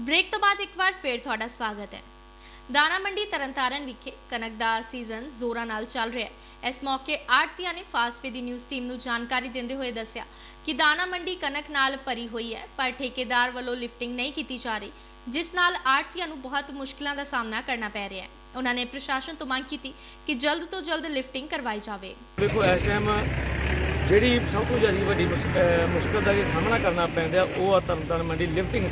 Break ਤੋਂ ਬਾਅਦ ਇੱਕ ਵਾਰ ਫੇਰ ਤੁਹਾਡਾ ਸਵਾਗਤ ਹੈ। ਦਾਣਾ ਮੰਡੀ ਤਰਨਤਾਰਨ ਵਿਖੇ ਕਣਕ ਦਾ ਸੀਜ਼ਨ ਜ਼ੋਰਾਂ ਨਾਲ ਚੱਲ ਰਿਹਾ ਹੈ। ਇਸ ਮੌਕੇ ਆੜਤੀਆਂ ਨੇ ਫਾਸਟਵੇ ਦੀ ਨਿਊਜ਼ ਟੀਮ ਨੂੰ ਜਾਣਕਾਰੀ ਦਿੰਦੇ ਹੋਏ ਦੱਸਿਆ ਕਿ ਦਾਣਾ ਮੰਡੀ ਕਣਕ ਨਾਲ ਭਰੀ ਹੋਈ ਹੈ, ਪਰ ਠੇਕੇਦਾਰ ਵੱਲੋਂ ਲਿਫਟਿੰਗ ਨਹੀਂ ਕੀਤੀ ਜਾ ਰਹੀ, ਜਿਸ ਨਾਲ ਆੜਤੀਆਂ ਨੂੰ ਬਹੁਤ ਮੁਸ਼ਕਲਾਂ ਦਾ ਸਾਹਮਣਾ ਕਰਨਾ ਪੈ ਰਿਹਾ ਹੈ। ਉਹਨਾਂ ਨੇ ਪ੍ਰਸ਼ਾਸਨ ਤੋਂ ਮੰਗ ਕੀਤੀ ਕਿ ਜਲਦ ਤੋਂ ਜਲਦ ਲਿਫਟਿੰਗ ਕਰਵਾਈ ਜਾਵੇ। ਦੇਖੋ, ਇਸ ਟਾਈਮ ਜਿਹੜੀ ਸਭ ਤੋਂ ਜ਼ਿਆਦਾ ਵੱਡੀ ਮੁਸ਼ਕਲ ਦਾ ਸਾਹਮਣਾ ਕਰਨਾ ਪੈਂਦਾ, ਉਹ ਆ ਤਰਨਤਾਰਨ ਮੰਡੀ ਲਿਫਟਿੰਗ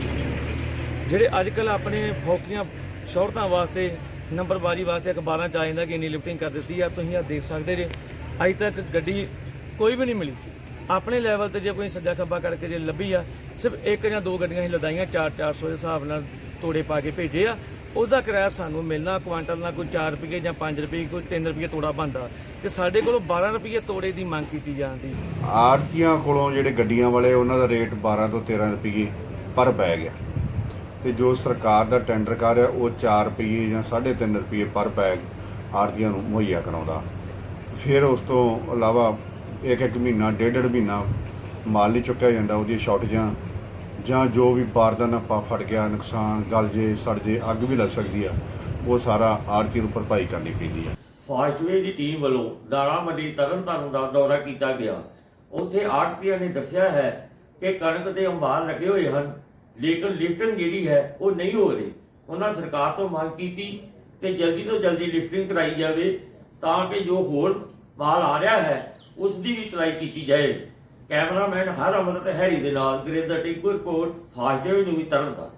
ਜਿਹੜੇ ਅੱਜ ਕੱਲ ਆਪਣੇ ਫੌਕੀਆਂ ਸ਼ੌਹਰਤਾਂ ਵਾਸਤੇ ਨੰਬਰਬਾਰੀ ਵਾਸਤੇ ਅਖਬਾਰਾਂ ਚ ਆ ਜਾਂਦਾ ਕਿ ਇੰਨੀ ਲਿਫਟਿੰਗ ਕਰ ਦਿੱਤੀ ਆ, ਤੁਸੀਂ ਆ ਦੇਖ ਸਕਦੇ ਜੇ। ਅੱਜ ਤੱਕ ਗੱਡੀ ਕੋਈ ਵੀ ਨਹੀਂ ਮਿਲੀ। ਆਪਣੇ ਲੈਵਲ ਤੇ ਜੇ ਕੋਈ ਸੱਜਾ ਖੱਬਾ ਕਰਕੇ ਜੇ ਲੱਭੀ ਆ, ਸਿਰਫ ਇੱਕ ਜਾਂ ਦੋ ਗੱਡੀਆਂ ਹੀ ਲਦਾਈਆਂ 4-400 ਦੇ ਹਿਸਾਬ ਨਾਲ ਤੋੜੇ ਪਾ ਕੇ ਭੇਜੇ ਆ। ਉਸ ਦਾ ਕਿਰਾਇਆ ਸਾਨੂੰ ਮਿਲਣਾ, ਕੁਆਂਟਲ ਨਾਲ ਕੋਈ 4 ਰੁਪਏ ਜਾਂ 5 ਰੁਪਏ ਕੋਈ 3 ਰੁਪਏ ਤੋੜਾ ਬਣਦਾ। ਤੇ ਸਾਡੇ ਕੋਲੋਂ 12 ਰੁਪਏ ਤੋੜੇ ਦੀ ਮੰਗ ਕੀਤੀ ਜਾਂਦੀ ਆੜਤੀਆਂ ਕੋਲੋਂ ਜਿਹੜੇ ਗੱਡੀਆਂ ਵਾਲੇ, ਉਹਨਾਂ ਦਾ ਰੇਟ 12 ਤੋਂ 13 ਰੁਪਏ ਪਰ ਪੈ ਗਿਆ। ਤੇ ਜੋ ਸਰਕਾਰ ਦਾ ਟੈਂਡਰ ਕਰ ਰਿਹਾ, ਉਹ 4 ਰੁਪਏ ਜਾਂ 3.5 ਰੁਪਏ ਪਰ ਬੈਗ ਆੜਤੀਆਂ ਨੂੰ ਮੁਹੱਈਆ ਕਰਾਉਂਦਾ। ਫਿਰ ਉਸ ਤੋਂ ਇਲਾਵਾ ਇੱਕ ਇੱਕ ਮਹੀਨਾ, ਡੇਢ ਡੇਢ ਮਹੀਨਾ ਮਾਲ ਨਹੀਂ ਚੁੱਕਿਆ ਜਾਂਦਾ, ਉਹਦੀਆਂ ਸ਼ਾਰਟੇਜਾਂ ਜਾਂ ਜੋ ਵੀ ਬਾਰਦਾਨਾ ਪਾ ਫਟ ਗਿਆ, ਨੁਕਸਾਨ, ਗਲ ਜੇ, ਸੜ ਜੇ, ਅੱਗ ਵੀ ਲੱਗ ਸਕਦੀ ਆ, ਉਹ ਸਾਰਾ ਆੜਤੀ ਨੂੰ ਭਰਪਾਈ ਕਰਨੀ ਪੈਂਦੀ ਆ। ਫਾਸਟਵੇ ਦੀ ਟੀਮ ਵੱਲੋਂ ਦਾਣਾ ਮੰਡੀ ਤਰਨਤਾਰਨ ਦਾ ਦੌਰਾ ਕੀਤਾ ਗਿਆ। ਉੱਥੇ ਆੜਤੀਆਂ ਨੇ ਦੱਸਿਆ ਹੈ ਕਿ ਕਣਕ ਦੇ ਅੰਬਾਰ ਲੱਗੇ ਹੋਏ ਹਨ। ਲੇਕਿਨ ਲਿਫਟਿੰਗ ਜਿਹੜੀ ਹੈ, ਉਹ ਨਹੀਂ ਹੋ ਰਹੀ। ਉਹਨਾਂ ਸਰਕਾਰ ਤੋਂ ਮੰਗ ਕੀਤੀ ਕਿ ਜਲਦੀ ਤੋਂ ਜਲਦੀ ਲਿਫਟਿੰਗ ਕਰਾਈ ਜਾਵੇ, ਤਾਂ ਕਿ ਜੋ ਹੋਰ ਮਾਲ ਆ ਰਿਹਾ ਹੈ ਉਸ ਦੀ ਵੀ ਤਲਾਈ ਕੀਤੀ ਜਾਏ। ਕੈਮਰਾਮੈਨ ਹਰ ਅਮਰਤ ਹੈਰੀ ਦੇ ਨਾਲ Gurinder Tinku report Fastway news Tarn Taran.